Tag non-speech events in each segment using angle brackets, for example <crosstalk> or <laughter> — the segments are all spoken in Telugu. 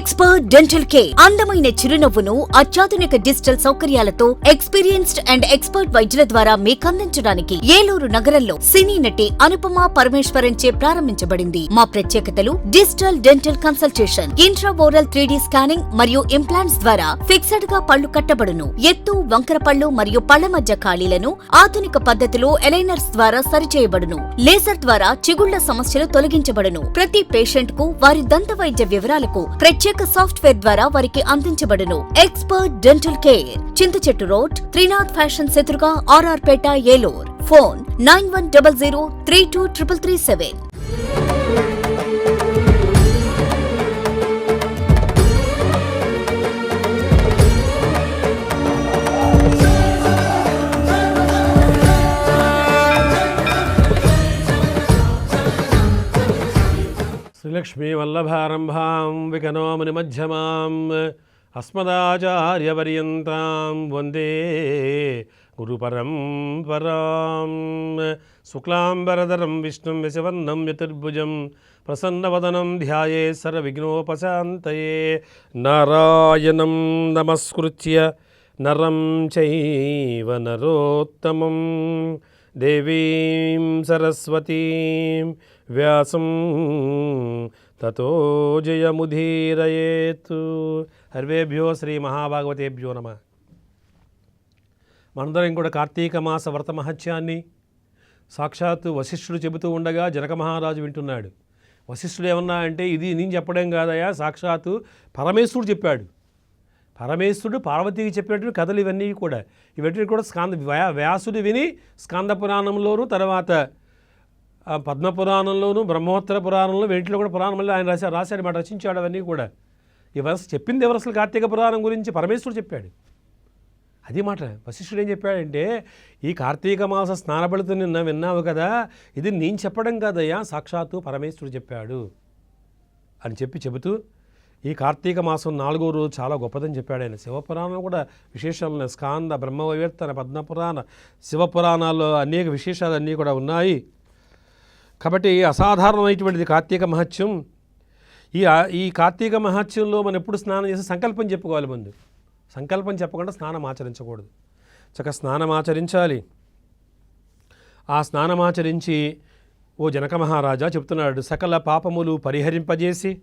ఎక్స్పర్ట్ డెంటల్ కేర్ అందమైన చిరునవ్వును అత్యాధునిక డిజిటల్ సౌకర్యాలతో ఎక్స్పీరియన్స్డ్ అండ్ ఎక్స్పర్ట్ వైద్యుల ద్వారా మీకు అందించడానికి ఏలూరు నగరంలో సినీ నటి అనుపమ పరమేశ్వరన్ చే ప్రారంభించబడింది. మా ప్రత్యేకతలు digital dental consultation intraoral three scanning మరియు ఇంప్లాంట్స్ ద్వారా ఫిక్స్డ్గా పళ్ళు కట్టబడును. ఎత్తు వంకర పళ్ళు మరియు పళ్ళ మధ్య ఖాళీలను ఆధునిక పద్ధతిలో ఎలైనర్స్ ద్వారా సరిచేయబడును. లేజర్ ద్వారా చిగుళ్ళ సమస్యలు తొలగించబడును. ప్రతి పేషెంట్కు వారి దంత వైద్య వివరాలకు ప్రత్యేక సాఫ్ట్వేర్ ద్వారా వారికి అందించబడును. ఎక్స్పర్ట్ డెంటల్ కేర్ చింత చెట్టు రోడ్ త్రినాథ్ ఫ్యాషన్ ఎదురుగా RR Peta Eluru. Phone nine one double zero three two triple three seven శ్రీలక్ష్మీవల్లభారంభాం వికనోమునిమధ్యమాం అస్మదాచార్యపర్యంతం వందే గురుపరంపరాం. శుక్లాంబరదరం విష్ణుం విశవర్ణం యతుర్భుజం ప్రసన్నవదనం ధ్యాయే సర్వవిఘ్నోపశాంతయే. నారాయణం నమస్కృత్య నరం చైవ నరోత్తమం. దేవీం సరస్వతీం వ్యాసం. తతో జయముధీరయేత్ హర్వేభ్యో శ్రీ మహాభాగవతేభ్యో నమ. మనందరం కూడా కార్తీక మాస వ్రత మహత్యాన్ని సాక్షాత్తు వశిష్ఠుడు చెబుతూ ఉండగా జనక మహారాజు వింటున్నాడు. వశిష్ఠుడు ఏమన్నా అంటే ఇది నేను చెప్పడం కాదయా సాక్షాత్తు పరమేశ్వరుడు చెప్పాడు. పరమేశ్వరుడు పార్వతికి చెప్పినటువంటి కథలు ఇవన్నీ కూడా. ఇవన్నీ కూడా స్కాంద వ్యా- వ్యాసుడు విని స్కంద పురాణంలోను తర్వాత పద్మపురాణంలోను పద్మ బ్రహ్మోత్తర పురాణంలో వీటిలో కూడా పురాణంలో ఆయన రాశారు రాశాడు మాట రచించాడు అవన్నీ కూడా. ఈ ఇవరు చెప్పింది ఎవరు అసలు కార్తీక పురాణం గురించి? పరమేశ్వరుడు చెప్పాడు. అది మాట. వశిష్ఠుడు ఏం చెప్పాడంటే ఈ కార్తీక మాస స్నానబడుతూ నిన్న విన్నావు కదా ఇది నేను చెప్పడం కాదయ్యా సాక్షాత్తు పరమేశ్వరుడు చెప్పాడు. అని చెప్పి చెబుతూ ఈ కార్తీక మాసం నాలుగో రోజు చాలా గొప్పదని చెప్పాడు ఆయన. శివపురాణం కూడా విశేషాలు స్కాంద బ్రహ్మవైవర్తన పద్మపురాణ శివపురాణాల్లో అనేక విశేషాలు అన్నీ కూడా ఉన్నాయి. కాబట్టి అసాధారణమైనటువంటిది కార్తీక మహత్యం. ఈ ఈ కార్తీక మహత్యంలో మనం ఎప్పుడు స్నానం చేసి సంకల్పం చెప్పుకోవాలి ముందు. సంకల్పం చెప్పకుండా స్నానం ఆచరించకూడదు. చక్కగా స్నానం ఆచరించాలి. ఆ స్నానమాచరించి ఓ జనక మహారాజా చెప్తున్నాడు సకల పాపములు పరిహరింపజేసి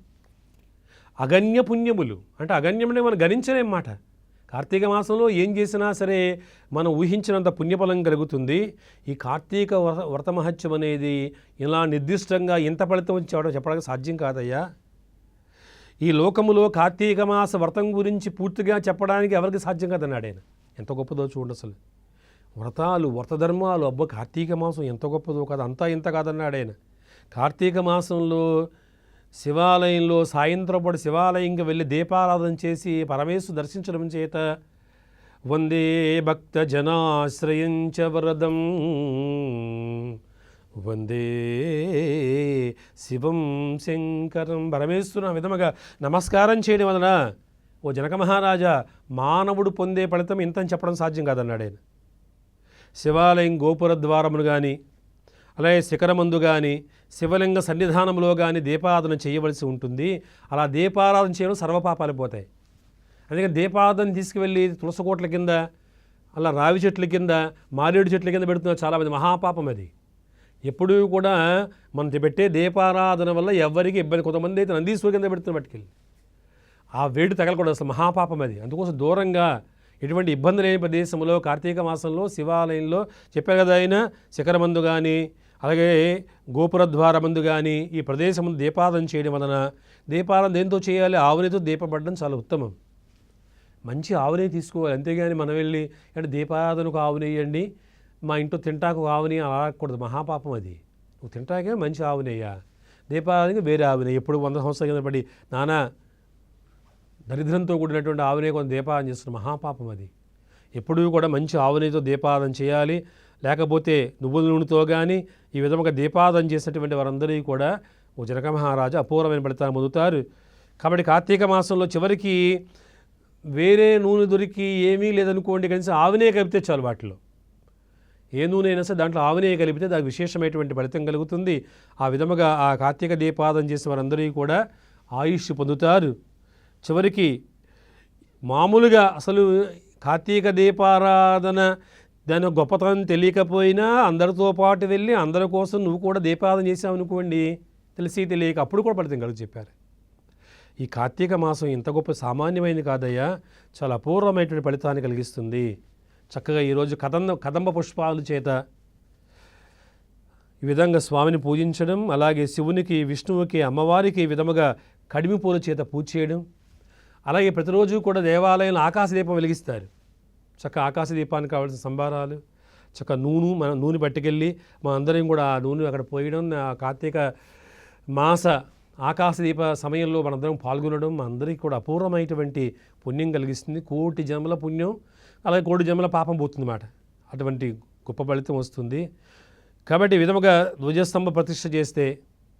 అగణ్య పుణ్యములు. అంటే అగణ్యమనే మనం గణించలేం మాట. కార్తీక మాసంలో ఏం చేసినా సరే మనం ఊహించినంత పుణ్యఫలం కలుగుతుంది. ఈ కార్తీక వ్రత మహత్యం అనేది ఇలా నిర్దిష్టంగా ఇంత ఫలితం చెప్పడం చెప్పడానికి సాధ్యం కాదయ్యా. ఈ లోకములో కార్తీక మాస వ్రతం గురించి పూర్తిగా చెప్పడానికి ఎవరికి సాధ్యం కాదన్నాడు ఆయన. ఎంత గొప్పదో చూడండి అసలు. వ్రతాలు వ్రతధర్మాలు అబ్బో కార్తీక మాసం ఎంత గొప్పదో కాదు అంతా ఇంత కాదన్నాడు ఆయన. కార్తీక మాసంలో శివాలయంలో సాయంత్రం పూట శివాలయంకి వెళ్ళి దీపారాధన చేసి పరమేశ్వరు దర్శించడం చేత వందే భక్త జనాశ్రయించ వరదం. వందే శివం శంకరం. పరమేశ్వరం విధముగా నమస్కారం చేయడం వలన ఓ జనక మహారాజా మానవుడు పొందే ఫలితం ఇంతని చెప్పడం సాధ్యం కాదన్నాడు ఆయన. శివాలయం గోపుర ద్వారమును కానీ అలాగే శిఖరమందు కానీ శివలింగ సన్నిధానంలో కానీ దీపారాధన చేయవలసి ఉంటుంది. అలా దీపారాధన చేయడం సర్వపాపాలు పోతాయి. అందుకని దీపారాధన తీసుకువెళ్ళి తులసకోట్ల కింద అలా రావి చెట్ల కింద మారేడు చెట్ల కింద పెడుతున్నారు చాలామంది మహాపాపం అది. ఎప్పుడూ కూడా మనం పెట్టే దీపారాధన వల్ల ఎవరికి ఇబ్బంది కొంతమంది అయితే నందీశ్వరి కింద పెడుతున్న పట్టుకెళ్ళి ఆ వేడి తగలకూడదు అసలు మహాపాపం అది. అందుకోసం దూరంగా ఎటువంటి ఇబ్బంది లేని ప్రదేశంలో కార్తీక మాసంలో శివాలయంలో చెప్పారు కదా ఆయన శిఖరమందు కానీ అలాగే గోపుర ద్వారమందు కానీ ఈ ప్రదేశం ముందు చేయడం వలన దీపారాధన దేంతో చేయాలి? ఆవునితో దీపపడడం చాలా ఉత్తమం. మంచి ఆవునే తీసుకోవాలి. అంతేగాని మనం వెళ్ళి అంటే దీపారాధనకు ఆవునేయండి మా ఇంట్లో తింటాకు ఆవుని అలా మహాపాపం అది. నువ్వు తింటాకే మంచి ఆవునేయ్యా దీపారాధనకి వేరే ఆవునే ఎప్పుడు వంద సంవత్సరాల కింద పడి నానా దరిద్రంతో కూడినటువంటి ఆవునే కొంత దీపారాధన చేస్తున్న మహాపాపం అది. ఎప్పుడూ కూడా మంచి ఆవునేతో దీపారాధన చేయాలి. లేకపోతే నువ్వుల నూనెతో కానీ ఈ విధముగా దీపాదం చేసినటువంటి వారందరికీ కూడా ఓ జనక మహారాజు అపూర్వమైన ఫలితాలు పొందుతారు. కాబట్టి కార్తీక మాసంలో చివరికి వేరే నూనె దొరికి ఏమీ లేదనుకోండి కనీసం ఆవినే కలిపితే చాలు వాటిలో. ఏ నూనె అయినా సరే దాంట్లో ఆవినే కలిపితే దానికి విశేషమైనటువంటి ఫలితం కలుగుతుంది. ఆ విధముగా ఆ కార్తీక దీపాదం చేసే వారందరికీ కూడా ఆయుష్ పొందుతారు. చివరికి మామూలుగా అసలు కార్తీక దీపారాధన దాని గొప్పతనం తెలియకపోయినా అందరితో పాటు వెళ్ళి అందరి కోసం నువ్వు కూడా దీపారాధన చేసావనుకోండి తెలిసి తెలియక అప్పుడు కూడా ఫలితం కలిగి చెప్పారు. ఈ కార్తీక మాసం ఇంత గొప్ప సామాన్యమైనది కాదయ్యా చాలా అపూర్వమైనటువంటి ఫలితాన్ని కలిగిస్తుంది. చక్కగా ఈరోజు కదంబ కదంబ పుష్పాలు చేత ఈ విధంగా స్వామిని పూజించడం అలాగే శివునికి విష్ణువుకి అమ్మవారికి ఈ విధముగా కడిమి పూల చేత పూజ చేయడం అలాగే ప్రతిరోజు కూడా దేవాలయంలో ఆకాశ దీపం వెలిగిస్తారు. చక్క ఆకాశ దీపానికి కావాల్సిన సంబారాలు చక్క నూనె మన నూనె పట్టుకెళ్ళి మా అందరం కూడా ఆ నూనె అక్కడ పోయడం కార్తీక మాస ఆకాశ దీప సమయంలో మనందరం పాల్గొనడం మా అందరికీ కూడా అపూర్వమైనటువంటి పుణ్యం కలిగిస్తుంది. కోటి జన్మల పుణ్యం అలాగే కోటి జన్మల పాపం పోతుంది అన్నమాట అటువంటి గొప్ప ఫలితం వస్తుంది. కాబట్టి విధముగా ధ్వజస్తంభ ప్రతిష్ట చేస్తే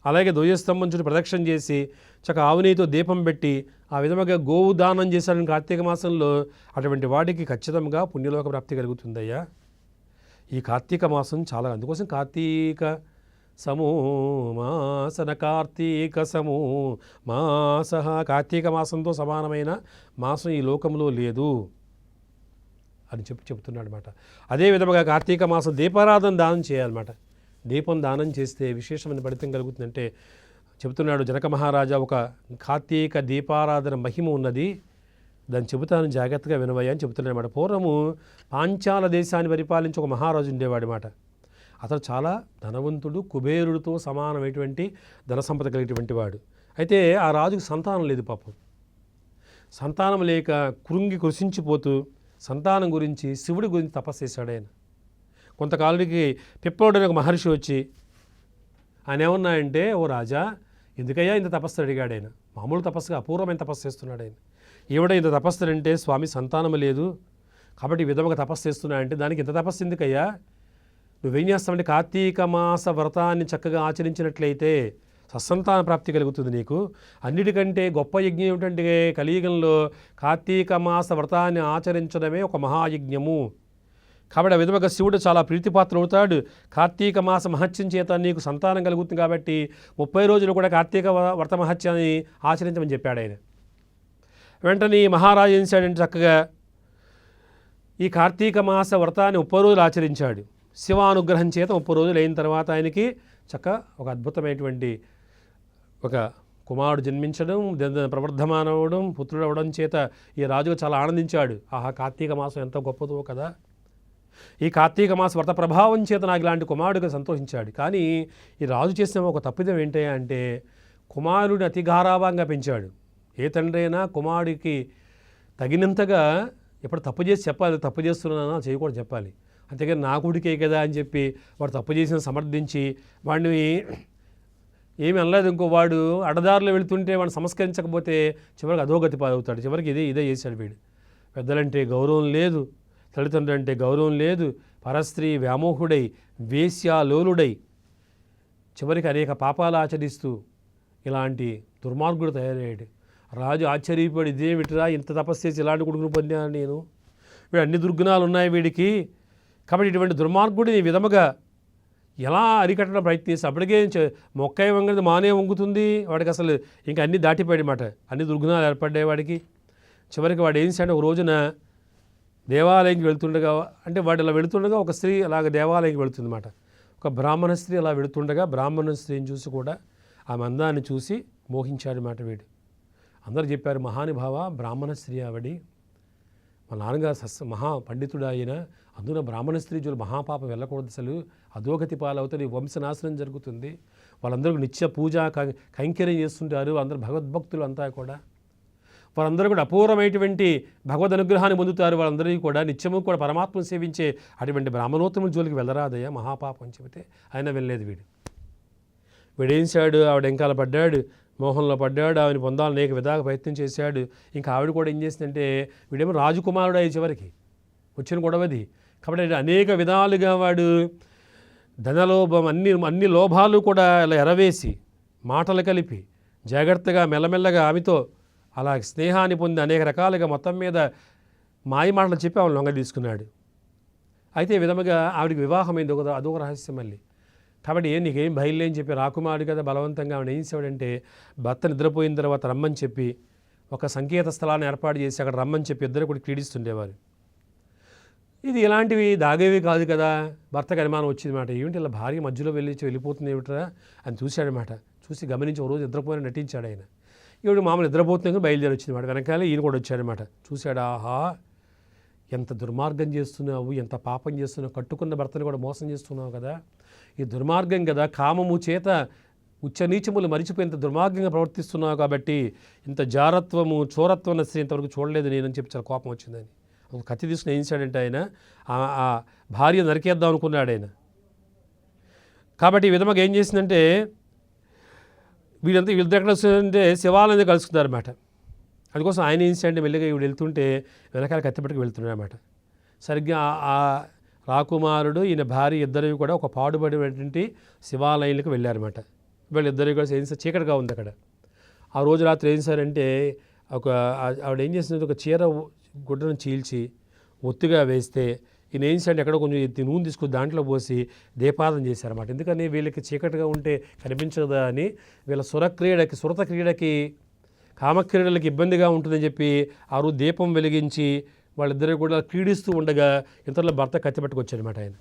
అలాగే ధ్వజస్తంభం చుట్టూ ప్రదక్షిణ చేసి చక్క ఆవునేతో దీపం పెట్టి ఆ విధముగా గోవు దానం చేశాడని కార్తీక మాసంలో అటువంటి వాడికి ఖచ్చితంగా పుణ్యలోక ప్రాప్తి కలుగుతుందయ్యా. ఈ కార్తీక మాసం చాలా అందుకోసం కార్తీక సమూ మాసన కార్తీక సమూ మాస కార్తీక మాసంతో సమానమైన మాసం ఈ లోకంలో లేదు అని చెప్పి చెప్తున్నాడు అనమాట అదే విధముగా కార్తీక మాసం దీపారాధన దానం చేయాలన్నమాట. దీపం దానం చేస్తే విశేషమైన ఫలితం కలుగుతుందంటే చెబుతున్నాడు జనక మహారాజా ఒక కార్తీక దీపారాధన మహిమ ఉన్నది. దాన్ని చెబుతాను జాగ్రత్తగా వినవయ్యా అని చెబుతున్నాడు పూర్వము పాంచాల దేశాన్ని పరిపాలించి ఒక మహారాజు ఉండేవాడు మాట అతను చాలా ధనవంతుడు కుబేరుడితో సమానమైనటువంటి ధన సంపద కలిగినటువంటి వాడు. అయితే ఆ రాజుకు సంతానం లేదు పాపం. సంతానం లేక కృంగి కృషించిపోతూ సంతానం గురించి శివుడి గురించి తపస్సు చేశాడు ఆయన. కొంతకాలానికి పిప్పలుడని ఒక మహర్షి వచ్చి ఆయన ఏమన్నాయంటే ఓ రాజా ఎందుకయ్యా ఇంత తపస్సు అడిగాడు ఆయన? మామూలు తపస్సుగా అపూర్వమైన తపస్సు చేస్తున్నాడు ఆయన. ఈవిడ ఇంత తపస్సు అంటే స్వామి సంతానం లేదు. కాబట్టి ఈ విధముగా తపస్సు చేస్తున్నా అంటే దానికి ఇంత తపస్సు ఎందుకయ్యా? నువ్వేం చేస్తావంటే కార్తీక మాస వ్రతాన్ని చక్కగా ఆచరించినట్లయితే సత్సంతాన ప్రాప్తి కలుగుతుంది నీకు. అన్నిటికంటే గొప్ప యజ్ఞం ఏమిటంటే కలియుగంలో కార్తీక మాస వ్రతాన్ని ఆచరించడమే ఒక మహాయజ్ఞము. కాబట్టి ఆ విధముగా శివుడు చాలా ప్రీతిపాత్ర అవుతాడు. కార్తీక మాస మహత్యం చేత నీకు సంతానం కలుగుతుంది కాబట్టి ముప్పై రోజులు కూడా కార్తీక వ్రత మహత్యాన్ని ఆచరించమని చెప్పాడు ఆయన. వెంటనే మహారాజు ఏం చేశాడంటే చక్కగా ఈ కార్తీక మాస వ్రతాన్ని ముప్పై రోజులు ఆచరించాడు. శివానుగ్రహం చేత ముప్పై రోజులు అయిన తర్వాత ఆయనకి చక్క ఒక అద్భుతమైనటువంటి ఒక కుమారుడు జన్మించడం ద- ప్రవర్ధమానం పుత్రుడు అవ్వడం చేత ఈ రాజుగా చాలా ఆనందించాడు. ఆహా కార్తీక మాసం ఎంత గొప్పదో కదా. ఈ కార్తీక మాస వ్రత ప్రభావం చేత నాకు ఇలాంటి కుమారుడిగా సంతోషించాడు. కానీ ఈ రాజు చేసిన ఒక తప్పిదం ఏంటి అంటే కుమారుడిని అతి గారాభంగా పెంచాడు. ఏ తండ్రి అయినా కుమారుడికి తగినంతగా ఎప్పుడు తప్పు చేసి చెప్పాలి తప్పు చేస్తున్నానా చేయకూడదు చెప్పాలి. అంతేకాని నా కొడుకే కదా అని చెప్పి వాడు తప్పు చేసిన సమర్థించి వాడిని ఏమి అనలేదు ఇంకో వాడు అడదారులు వెళుతుంటే వాడిని సంస్కరించకపోతే చివరికి అధోగతి పాలవుతాడు. చివరికి ఇదే ఇదే చేశాడు వీడు. పెద్దలంటే గౌరవం లేదు. తల్లిదండ్రులు అంటే గౌరవం లేదు పరస్త్రీ వ్యామోహుడై వేశ్యాలోలుడై. చివరికి అనేక పాపాలు ఆచరిస్తూ ఇలాంటి దుర్మార్గుడు తయారయ్యాడు. రాజు ఆశ్చర్యపడి ఇదేమిటిరా ఇంత తపస్సు చేసి ఇలాంటి కొడుకును పొందాను నేను. వీడు అన్ని దుర్గుణాలు ఉన్నాయి వీడికి. కాబట్టి ఇటువంటి దుర్మార్గుడిని విధముగా ఎలా అరికట్టడం ప్రయత్నిస్తే అప్పటికే చ- మొక్క వంగది మానే వంగుతుంది. వాడికి అసలు ఇంకా అన్నీ దాటిపోయాడు అన్నమాట అన్ని దుర్గుణాలు ఏర్పడ్డాయి వాడికి. చివరికి వాడు ఏం చేశాడు? ఒక రోజున దేవాలయంకి వెళ్తుండగా అంటే వాడు ఇలా వెళుతుండగా ఒక స్త్రీ అలాగ దేవాలయంకి వెళుతుందన్నమాట. ఒక బ్రాహ్మణ స్త్రీ అలా వెళుతుండగా బ్రాహ్మణ స్త్రీని చూసి కూడా ఆమె అందాన్ని చూసి మోహించాడు మాట వీడు. అందరూ చెప్పారు మహానుభావ బ్రాహ్మణ స్త్రీ ఆవిడి మా నాన్నగారు సస్ మహా పండితుడు ఆయన. అందున బ్రాహ్మణ స్త్రీ చూడు మహాపాపం వెళ్ళకూడదు అసలు. అధోగతి పాలవుతుంది వంశనాశనం జరుగుతుంది. వాళ్ళందరూ నిత్య పూజ కైంకర్యం చేస్తుంటారు. అందరూ భగవద్భక్తులు అంతా కూడా. వారందరూ కూడా అపూర్వమైనటువంటి భగవద్ అనుగ్రహాన్ని పొందుతారు. వాళ్ళందరికీ కూడా నిత్యము కూడా పరమాత్మను సేవించే అటువంటి బ్రాహ్మణోత్తముల జోలికి వెళ్ళరాదయ్యా మహాపాపం అని చెబితే ఆయన వెళ్ళలేదు వీడు. వీడేంశాడు ఆవిడ వెంకాల పడ్డాడు మోహంలో పడ్డాడు ఆమెను పొందాలని అనేక విధాలుగా ప్రయత్నం చేశాడు. ఇంకా ఆవిడ కూడా ఏం చేసిందంటే వీడేమో రాజకుమారుడు అయ్యే చివరికి వచ్చిన గొడవది కాబట్టి అనేక విధాలుగా వాడు ధనలోభం అన్ని అన్ని లోభాలు కూడా ఇలా ఎరవేసి మాటలు కలిపి జాగ్రత్తగా మెల్లమెల్లగా ఆమెతో అలా స్నేహాన్ని పొంది అనేక రకాలుగా మొత్తం మీద మాయ మాటలు చెప్పి ఆమె లొంగ తీసుకున్నాడు. అయితే ఈ విధముగా ఆవిడకి వివాహమైంది ఒక అదొక రహస్యం మళ్ళీ. కాబట్టి ఏం నీకేం బయలుదేని చెప్పి రాకుమారుడు కదా బలవంతంగా ఆవిడ ఏం చేశాడంటే భర్త నిద్రపోయిన తర్వాత రమ్మని చెప్పి ఒక సంకేత స్థలాన్ని ఏర్పాటు చేసి అక్కడ రమ్మని చెప్పి ఇద్దరు కూడా క్రీడిస్తుండేవారు. ఇది ఇలాంటివి దాగేవి కాదు కదా భర్తకు అనుమానం వచ్చింది మాట. ఏమిటి ఇలా భార్య మధ్యలో వెళ్ళి వెళ్ళిపోతుంది ఏమిట్రా అని చూశాడనమాట చూసి గమనించి ఒక రోజు నిద్రపోయిన నటించాడు ఆయన. ఈవిడ మామూలు నిద్రపోతుంది బయలుదేరి వచ్చింది మాట వెనకాల ఈయన కూడా వచ్చాడనమాట చూశాడు? ఆహా! ఎంత దుర్మార్గం చేస్తున్నావు? ఎంత పాపం చేస్తున్నావు? కట్టుకున్న భర్తను కూడా మోసం చేస్తున్నావు కదా? ఈ దుర్మార్గం కదా? కామము చేత ఉచ్చనీచములు మరిచిపోయి ఇంత దుర్మార్గంగా ప్రవర్తిస్తున్నావు కాబట్టి ఇంత జారత్వము చోరత్వం అసలు ఇంతవరకు చూడలేదు నేనని చెప్పి చాలా కోపం వచ్చిందని ఒక కత్తి తీసుకుని ఏం ఆయన ఆ- ఆ భార్య నరికేద్దాం అనుకున్నాడు ఆయన. కాబట్టి ఈ విధంగా ఏం చేసిందంటే వీళ్ళంతా వీళ్ళిద్దరు ఎక్కడ వస్తుందంటే శివాలయం కలుసుకున్నారన్నమాట అందుకోసం ఆయన ఏం మెల్లిగా ఈవిడ వెళ్తుంటే వెనకాల కత్తిపెట్టుకు వెళ్తున్నాడనమాట సరిగ్గా ఆ- రాకుమారుడు ఈయన భార్య ఇద్దరు కూడా ఒక పాడుబడినటువంటి శివాలయంలోకి వెళ్ళారన్నమాట వీళ్ళిద్దరు కూడా ఏం చీకటిగా ఉంది అక్కడ. ఆ రోజు రాత్రి ఏం చేశారంటే ఒక ఆవిడ ఏం చేసింది ఒక చీర గుడ్డను చీల్చి ఒత్తుగా వేస్తే ఈయన ఏం చేశాడు ఎక్కడో కొంచెం ఎత్తి నూనె తీసుకుని దాంట్లో పోసి దీపాదం చేశారన్నమాట. ఎందుకని వీళ్ళకి చీకటిగా ఉంటే కనిపించదా అని వీళ్ళ సురక్రీడకి సురత క్రీడకి కామక్రీడలకి ఇబ్బందిగా ఉంటుందని చెప్పి ఆ రోజు దీపం వెలిగించి వాళ్ళిద్దరూ కూడా క్రీడిస్తూ ఉండగా ఇతరుల భర్త కత్తిపెట్టుకొచ్చారనమాట ఆయన.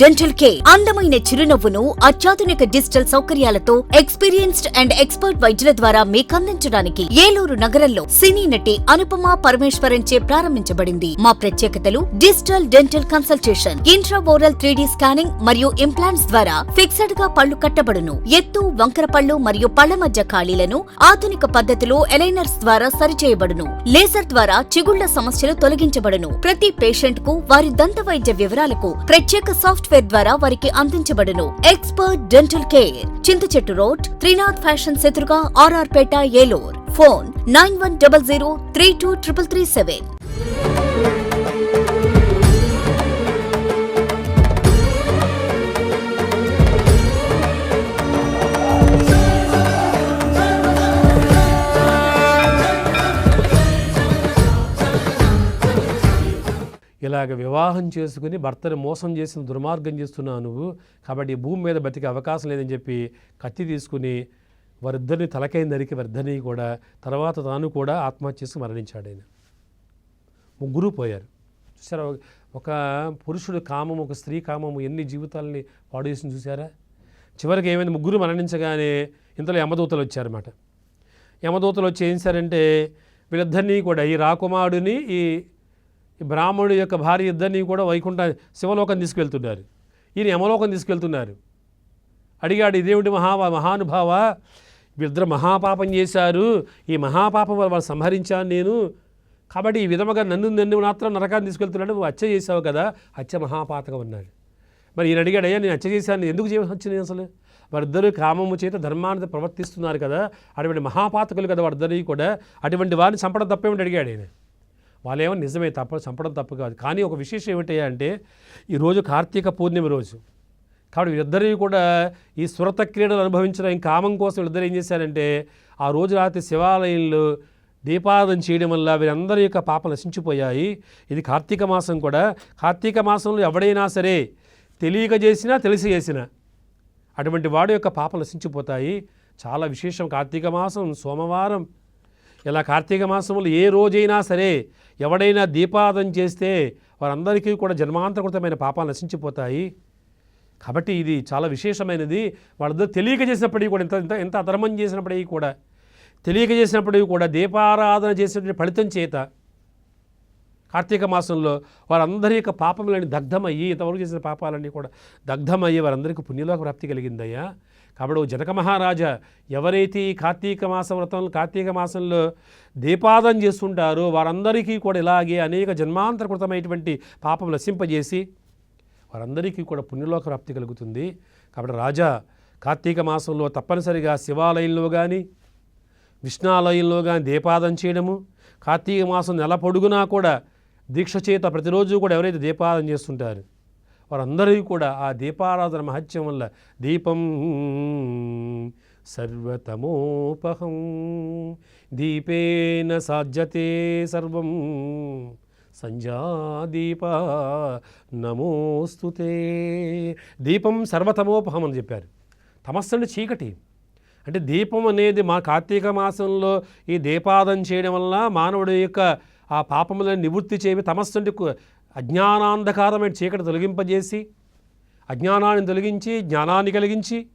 డెంటల్ కేర్ అందమైన చిరునవ్వును అత్యాధునిక డిజిటల్ సౌకర్యాలతో ఎక్స్పీరియన్స్డ్ అండ్ ఎక్స్పర్ట్ వైద్యుల ద్వారా మీకు అందించడానికి ఏలూరు నగరంలో సినీ నటి అనుపమ పరమేశ్వరన్ చే ప్రారంభించబడింది. మా ప్రత్యేకతలు digital dental consultation intraoral three scanning మరియు ఇంప్లాంట్స్ ద్వారా ఫిక్స్డ్గా పళ్ళు కట్టబడును. ఎత్తు వంకర పళ్ళు మరియు పళ్ళ మధ్య ఖాళీలను ఆధునిక పద్ధతిలో ఎలైనర్స్ ద్వారా సరిచేయబడును. లేజర్ ద్వారా చిగుళ్ళ సమస్యలు తొలగించబడును. ప్రతి పేషెంట్కు వారి దంత వైద్య వివరాలకు ప్రత్యేక సాఫ్ట్వేర్ ద్వారా వారికి అందించబడును. ఎక్స్పర్ట్ డెంటల్ కేర్ చింత చెట్టు రోడ్ త్రినాథ్ ఫ్యాషన్ ఎదురుగా RR Peta Eluru. Phone nine one double zero three two triple three seven ఇలాగ వివాహం చేసుకుని భర్తని మోసం చేసిన దుర్మార్గం చేస్తున్నావు నువ్వు. కాబట్టి భూమి మీద బతికే అవకాశం లేదని చెప్పి కత్తి తీసుకుని వారిద్దరిని తలకై నరికి వారిద్దరిని కూడా తర్వాత తాను కూడా ఆత్మహత్య చేసి మరణించాడు ఆయన. ముగ్గురు పోయారు. చూసారా ఒక పురుషుడు కామం ఒక స్త్రీ కామము ఎన్ని జీవితాలని పాడు చేసింది చూసారా చివరికి ఏమైంది? ముగ్గురు మరణించగానే ఇంతలో యమదూతలు వచ్చారన్నమాట. యమదూతలు వచ్చి ఏం చేశారంటే వీళ్ళిద్దరినీ కూడా ఈ రాకుమారుడిని ఈ ఈ బ్రాహ్మణుడి యొక్క భార్య ఇద్దరిని కూడా వైకుంఠ శివలోకం తీసుకెళ్తున్నారు ఈయన యమలోకం తీసుకెళ్తున్నారు అడిగాడు ఇదేమిటి మహా మహానుభావ? వీళ్ళిద్దరు మహాపాపం చేశారు. ఈ మహాపాపం వల్ల వాళ్ళు సంహరించాను నేను. కాబట్టి ఈ విధముగా నన్ను నన్ను మాత్రం నరకాన్ని తీసుకెళ్తున్నాడు నువ్వు హత్య చేసావు కదా. హత్య మహాపాతకం అన్నాడు. మరి ఈయన అడిగాడు అయ్యా నేను హత్య చేశాను. ఎందుకు చేయవచ్చు నేను అసలు? వారిద్దరూ కామము చేత ధర్మాన్ని ప్రవర్తిస్తున్నారు కదా. అటువంటి మహాపాతకులు కదా వారిద్దరి కూడా. అటువంటి వారిని చంపడం తప్పేమిటి అడిగాడు ఆయన వాళ్ళేమో నిజమే తప్ప చంపడం తప్పు కాదు. కానీ ఒక విశేషం ఏమిటి అంటే ఈరోజు కార్తీక పూర్ణిమ రోజు. కాబట్టి వీరిద్దరివి కూడా ఈ సురత క్రీడలు అనుభవించిన కామం కోసం వీళ్ళిద్దరు ఏం చేశారంటే ఆ రోజు రాత్రి శివాలయంలో దీపారాధన చేయడం వల్ల వీరందరి యొక్క పాప నశించిపోయాయి. ఇది కార్తీక మాసం కూడా. కార్తీక మాసంలో ఎవడైనా సరే తెలియక చేసినా తెలిసి చేసినా అటువంటి వాడి యొక్క పాపలు నశించిపోతాయి. చాలా విశేషం. కార్తీక మాసం సోమవారం. ఇలా కార్తీక మాసంలో ఏ రోజైనా సరే ఎవడైనా దీపాదం చేస్తే వారందరికీ కూడా జన్మాంతకృతమైన పాపాలు నశించిపోతాయి. కాబట్టి ఇది చాలా విశేషమైనది. వాళ్ళిద్దరు తెలియక చేసినప్పటికీ కూడా ఇంత ఇంత ఇంత అధర్మం చేసినప్పటికీ కూడా తెలియక చేసినప్పటికీ కూడా దీపారాధన చేసినటువంటి ఫలితం చేత కార్తీక మాసంలో వారందరి యొక్క పాపములని దగ్ధమయ్యి ఇంతవరకు చేసిన పాపాలన్నీ కూడా దగ్ధమయ్యి వారందరికీ పుణ్యలోక ప్రాప్తి కలిగిందయ్యా. కాబట్టి జనక మహారాజా ఎవరైతే ఈ కార్తీక మాస వ్రతం కార్తీక మాసంలో దీపాదం చేస్తుంటారో వారందరికీ కూడా ఇలాగే అనేక జన్మాంతరకృతమైనటువంటి పాపం నశింపజేసి వారందరికీ కూడా పుణ్యలోక ప్రాప్తి కలుగుతుంది. కాబట్టి రాజా కార్తీక మాసంలో తప్పనిసరిగా శివాలయంలో కానీ విష్ణాలయంలో కానీ దీపాదం చేయడము కార్తీక మాసం నెల పొడుగునా కూడా దీక్ష చేత ప్రతిరోజు కూడా ఎవరైతే దీపాదం చేస్తుంటారు వారందరికీ కూడా ఆ దీపారాధన మహత్యం వల్ల దీపం సర్వతమోపహం దీపేన సాధ్యతే సర్వం సంధ్యాదీప నమోస్తుతే దీపం సర్వతమోపహం అని చెప్పారు. తమస్సు చీకటి. అంటే దీపం అనేది మా కార్తీక మాసంలో ఈ దీపాదం చేయడం వల్ల మానవుడి యొక్క ఆ పాపములను నివృత్తి చేవి తమస్సుండి అజ్ఞానాంధకారమైన చీకటి తొలగింపజేసి అజ్ఞానాన్ని తొలగించి జ్ఞానాన్ని కలిగించి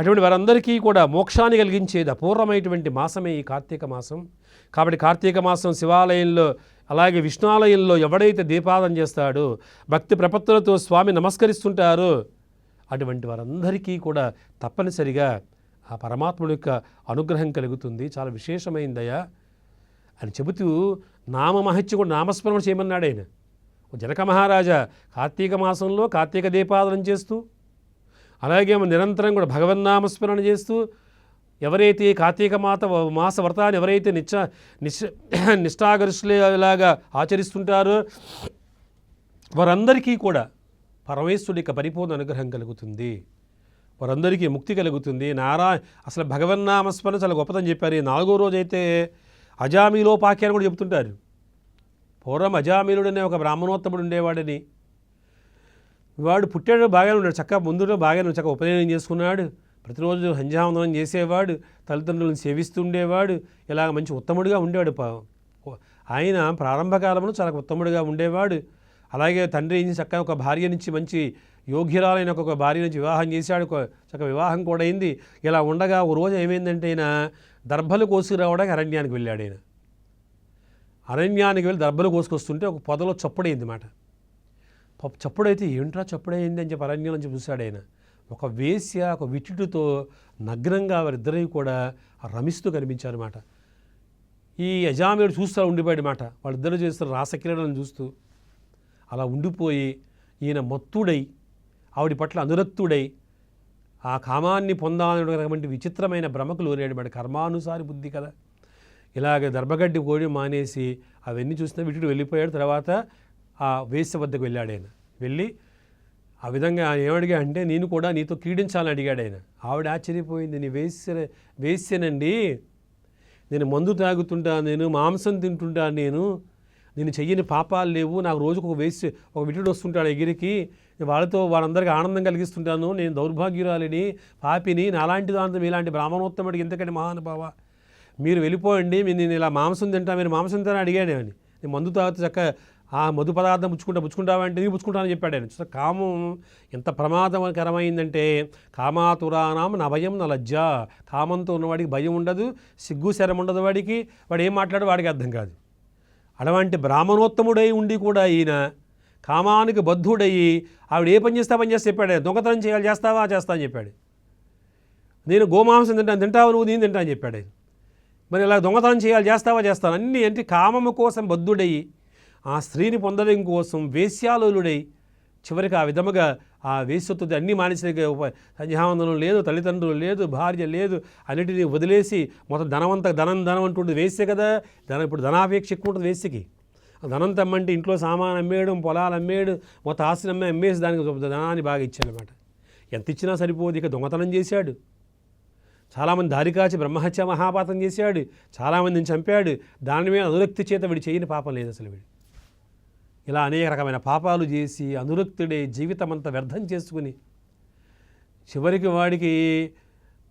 అటువంటి వారందరికీ కూడా మోక్షాన్ని కలిగించేది అపూర్వమైనటువంటి మాసమే ఈ కార్తీక మాసం. కాబట్టి కార్తీక మాసం శివాలయంలో అలాగే విష్ణాలయంలో ఎవడైతే దీపాదం చేస్తాడో భక్తి ప్రపత్తులతో స్వామి నమస్కరిస్తుంటారో అటువంటి వారందరికీ కూడా తప్పనిసరిగా ఆ పరమాత్ముడి యొక్క అనుగ్రహం కలుగుతుంది. చాలా విశేషమైందయ్యా. అని చెబుతూ నామమహత్య కూడా నామస్మరణ చేయమన్నాడు ఆయన జనక మహారాజా కార్తీక మాసంలో కార్తీక దీపాదనం చేస్తూ అలాగే నిరంతరం కూడా భగవన్నామస్మరణ చేస్తూ ఎవరైతే కార్తీక మాత మాస వ్రతాన్ని ఎవరైతే నిశ్చ నిశ <clears throat> నిష్ఠాగరిష్ఠులాగా ఆచరిస్తుంటారో వారందరికీ కూడా పరమేశ్వరుడి యొక్క పరిపూర్ణ అనుగ్రహం కలుగుతుంది. వారందరికీ ముక్తి కలుగుతుంది. నారా అసలు భగవన్నామస్మరణ చాలా గొప్పదని చెప్పారు. ఈ నాలుగో రోజైతే అయితే అజామీలోపాఖ్యాన్ని కూడా చెబుతుంటారు పూర్వం అజామీలుడనే ఒక బ్రాహ్మణోత్తముడు ఉండేవాడని. వాడు పుట్టాడు బాగానే ఉన్నాడు. చక్కగా ముందులో బాగానే ఉన్నాడు, చక్కగా ఉపనయనం చేసుకున్నాడు. ప్రతిరోజు సంధ్యావందనం చేసేవాడు. తల్లిదండ్రులను సేవిస్తుండేవాడు. ఇలా మంచి ఉత్తముడిగా ఉండేవాడు పా- ఆయన ప్రారంభకాలంలో చాలా ఉత్తముడిగా ఉండేవాడు. అలాగే తండ్రి నుంచి చక్కగా ఒక భార్య నుంచి మంచి యోగ్యురాలైన ఒక భార్య నుంచి వివాహం చేశాడు. చక్క చక్కగా వివాహం కూడా అయింది. ఇలా ఉండగా ఓ రోజు ఏమైందంటే ఆయన దర్భలు కోసుకురావడానికి అరణ్యానికి వెళ్ళాడు ఆయన అరణ్యానికి వెళ్ళి దర్భలు కోసుకొస్తుంటే ఒక పొదలో చప్పుడైంది మాట. చప్పుడైతే ఏంట్రా చప్పుడైంది అని చెప్పి అరణ్యం నుంచి చూశాడు ఆయన. ఒక వేశ్య ఒక విచిటుతో నగ్నంగా వారిద్దరూ కూడా రమిస్తూ కనిపించారన్నమాట ఈ యజామేడు చూస్తూ ఉండిపోయాడు మాట. వాళ్ళిద్దరూ చేస్తున్న రాసక్రీడలను చూస్తూ అలా ఉండిపోయి ఈయన మత్తుడై ఆవిడ పట్ల అనురక్తుడై ఆ కామాన్ని పొందాలనేటువంటి విచిత్రమైన భ్రమకు లోనేడు మాట. కర్మానుసారి బుద్ధి కదా ఇలాగ దర్భగడ్డి కోడి మానేసి అవన్నీ చూసినా విటుడు వెళ్ళిపోయాడు. తర్వాత ఆ వేశ్య వద్దకు వెళ్ళాడు ఆయన. వెళ్ళి ఆ విధంగా ఆయన ఏమడిగా అంటే నేను కూడా నీతో క్రీడించాలని అడిగాడు ఆయన. ఆవిడ ఆశ్చర్యపోయింది నీ వేస్య వేశ్యనండి. నేను మందు తాగుతుంటాను నేను మాంసం తింటుంటాను నేను నేను చెయ్యని పాపాలు లేవు. నాకు రోజుకు ఒక వేసి ఒక విటుడు వస్తుంటాడు ఎగిరికి. వాళ్ళతో వాళ్ళందరికీ ఆనందం కలిగిస్తుంటాను. నేను దౌర్భాగ్యురాలిని పాపిని నాలాంటి దాంతో మీలాంటి బ్రాహ్మణోత్తముడికి ఎందుకంటే మహానుభావ? మీరు వెళ్ళిపోయండి మీరు నేను ఇలా మాంసం తింటా మీరు మాంసం తింటాను అడిగాను అని నేను మందు తాగితే చక్క ఆ మధు పదార్థం పుచ్చుకుంటా పుచ్చుకుంటావా అంటే నేను పుచ్చుకుంటానని చెప్పాడు ఆయన. కామం ఎంత ప్రమాదకరమైందంటే కామాతురానాం నా భయం నా లజ్జ. కామంతో ఉన్నవాడికి భయం ఉండదు సిగ్గు శరం ఉండదు వాడికి. వాడు ఏం మాట్లాడో వాడికి అర్థం కాదు. అటువంటి బ్రాహ్మణోత్తముడై ఉండి కూడా ఈయన కామానికి బద్ధుడయ్యి ఆవిడ ఏ పని చేస్తా పని చేస్తే చెప్పాడు. దొంగతనం చేయాలి చేస్తావా చేస్తా అని చెప్పాడు. నేను గోమాంసం తింటాను తింటావు నువ్వు? నేను తింటా అని చెప్పాడు ఆయన. మరి ఇలా దొంగతనం చేయాలి చేస్తావా చేస్తాను అన్నీ అంటే కామము కోసం బద్ధుడయి ఆ స్త్రీని పొందడం కోసం వేశ్యాలోలుడై చివరికి ఆ విధముగా ఆ వేశ్యత్వం అన్ని మానేసిన సంధ్యావందనం లేదు తల్లిదండ్రులు లేదు భార్య లేదు అన్నిటినీ వదిలేసి మొత్తం ధనవంత ధనం ధనం అంటుంటుంది వేస్తే కదా? ధనం ఇప్పుడు ధనాపేక్ష ఎక్కువ ఉంటుంది వేస్యకి ధనం తమ్మంటే ఇంట్లో సామాన్ అమ్మేయడం పొలాలు అమ్మేయడం మొత్తం ఆస్తిని అమ్మే అమ్మేసి దానికి ధనాన్ని బాగా ఇచ్చాడనమాట ఎంత ఇచ్చినా సరిపోదు ఇక దొంగతనం చేశాడు. చాలామంది దారికాచి బ్రహ్మహత్య మహాపాతం చేశాడు చాలామందిని చంపాడు. దాని మీద అనురక్తి చేత వీడు చేయని పాపం లేదు అసలు వీడు. ఇలా అనేక రకమైన పాపాలు చేసి అనురక్తుడే జీవితం అంతా వ్యర్థం చేసుకుని చివరికి వాడికి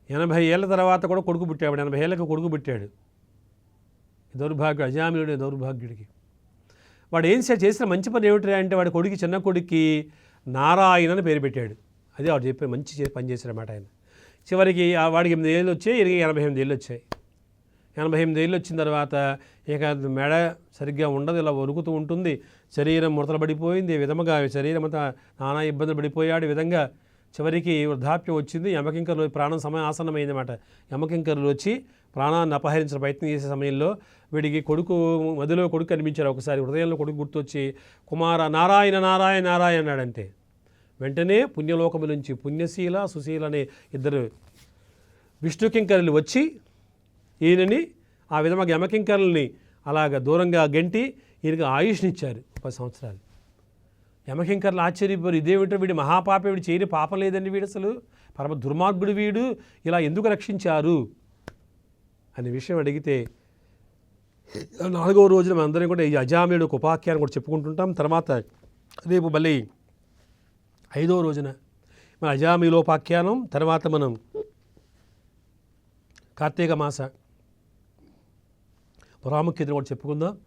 ఎనభై ఏళ్ళ తర్వాత కూడా కొడుకు పుట్టాడు. ఎనభై ఏళ్ళకి కొడుకు పుట్టాడు. దౌర్భాగ్యుడు అజామినుడే దౌర్భాగ్యుడికి. వాడు ఏం చేసిన మంచి పని ఏమిటి అంటే వాడి కొడుకు చిన్న కొడుక్కి నారాయణ అని పేరు పెట్టాడు. అదే వాడు చెప్పే మంచి చే- పని మాట ఆయన. చివరికి ఆ వాడికి ఎనిమిది ఏళ్ళు వచ్చాయి ఇరిగి ఎనభై ఎనిమిది ఏళ్ళు వచ్చాయి. ఎనభై ఎనిమిది ఏళ్ళు వచ్చిన తర్వాత ఇక మెడ సరిగ్గా ఉండదు ఇలా వణుకుతూ ఉంటుంది. శరీరం ముడతలు పడిపోయింది విధముగా శరీరం అంతా నానా ఇబ్బందులు పడిపోయాడు. విధంగా చివరికి వృద్ధాప్యం వచ్చింది. యమకింకరులు ప్రాణం సమయం ఆసన్నమైందన్నమాట. యమకింకర్లు వచ్చి ప్రాణాన్ని అపహరించిన ప్రయత్నం చేసే సమయంలో వీడికి కొడుకు మదిలో కొడుకు కనిపించారు. ఒకసారి హృదయంలో కొడుకు గుర్తొచ్చి కుమార నారాయణ నారాయణ నారాయణ అన్నాడంతే. వెంటనే పుణ్యలోకము నుంచి పుణ్యశీల సుశీల అనే ఇద్దరు విష్ణుకింకరులు వచ్చి ఈయనని ఆ విధంగా యమకింకరుల్ని అలాగ దూరంగా గంటి ఈయనకి ఆయుష్నిచ్చారు పది సంవత్సరాలు. యమకింకర్లు ఆశ్చర్యపోరు ఇదేమిటో వీడి మహాపాప వీడు చేయని పాపం లేదండి వీడు అసలు? పరమ దుర్మార్గుడు వీడు ఇలా ఎందుకు రక్షించారు? అనే విషయం అడిగితే నాలుగవ రోజున మనందరం కూడా ఈ అజామీయుడు ఒక ఉపాఖ్యానం కూడా చెప్పుకుంటుంటాం. తర్వాత రేపు మళ్ళీ ఐదో రోజున మన అజామిలోపాఖ్యానం తర్వాత మనం కార్తీక మాస. ప్రాముఖ్యతను కూడా చెప్పుకుందాం.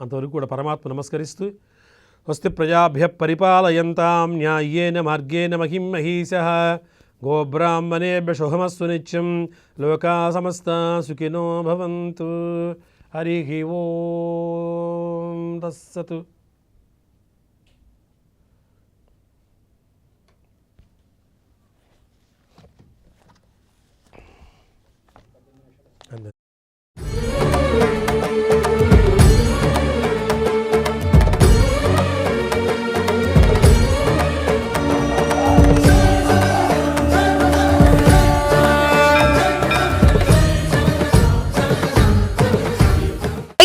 అంతవరకు కూడా పరమాత్మ నమస్కరిస్తూ స్వస్తి ప్రజాభ్య పరిపాలయంతాం న్యాయేన మార్గేణ మహిం మహీశ గోబ్రాహ్మణేభ్య శుభమస్సు నిత్యం లోకా సమస్త సుఖినో భవంతు. హరి ఓం తస్సతు.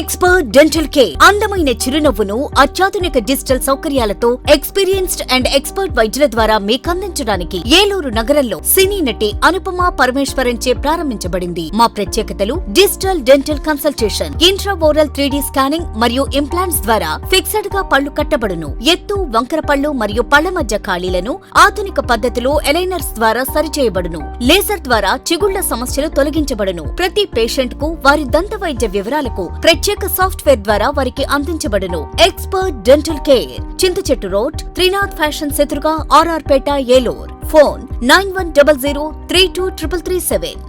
ఎక్స్పర్ట్ డెంటల్ కేర్ అందమైన చిరునవ్వును అత్యాధునిక డిజిటల్ సౌకర్యాలతో ఎక్స్పీరియన్స్డ్ అండ్ ఎక్స్పర్ట్ వైద్యుల ద్వారా మీకు అందించడానికి ఏలూరు నగరంలో సినీ నటి అనుపమ పరమేశ్వరన్ చే ప్రారంభించబడింది. మా ప్రత్యేకతలు digital dental consultation intraoral three D scanning మరియు ఇంప్లాంట్స్ ద్వారా ఫిక్స్డ్గా పళ్ళు కట్టబడును. ఎత్తు వంకర పళ్ళు మరియు పళ్ళ మధ్య ఖాళీలను ఆధునిక పద్ధతిలో ఎలైనర్స్ ద్వారా సరిచేయబడును. లేజర్ ద్వారా చిగుళ్ళ సమస్యలు తొలగించబడును. ప్రతి పేషెంట్కు వారి దంత వైద్య వివరాలకు ప్రత్యేక సాఫ్ట్వేర్ ద్వారా వారికి అందించబడును. ఎక్స్పర్ట్ డెంటల్ కేర్ చింత చెట్టు రోడ్ త్రినాథ్ ఫ్యాషన్ ఎదురుగా RR Peta Eluru. Phone nine one double zero three two triple three seven.